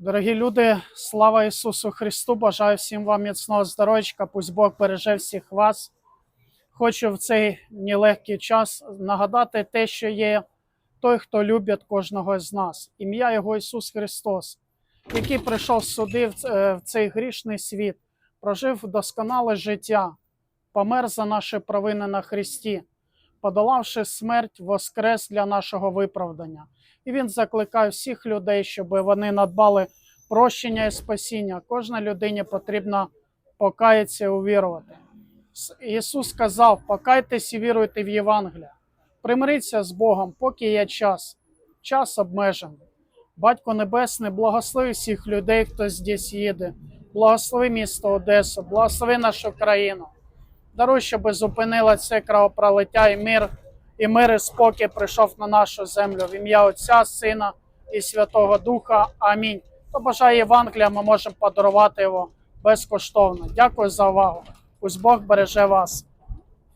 Дорогі люди, слава Ісусу Христу! Бажаю всім вам міцного здоров'ячка. Пусть Бог береже всіх вас. Хочу в цей нелегкий час нагадати те, що є той, хто любить кожного з нас. Ім'я Його Ісус Христос, який прийшов сюди в е, цей грішний світ, прожив досконале життя, помер за наші провини на Христі, подолавши смерть, воскрес для нашого виправдання. І він закликає всіх людей, щоб вони надбали прощення і спасіння. Кожній людині потрібно покаятися і увірувати. Ісус сказав: покайтесь і віруйте в Євангелія. Примиріться з Богом, поки є час. Час обмежений. Батько Небесний, благослови всіх людей, хто здесь їде. Благослови місто Одесу, благослови нашу країну. Даруй, щоб зупинила це кровопролиття і мир, і мир і спокій прийшов на нашу землю в ім'я Отця, Сина і Святого Духа. Амінь. То бажає Євангелія, ми можемо подарувати його безкоштовно. Дякую за увагу. Пусть Бог береже вас.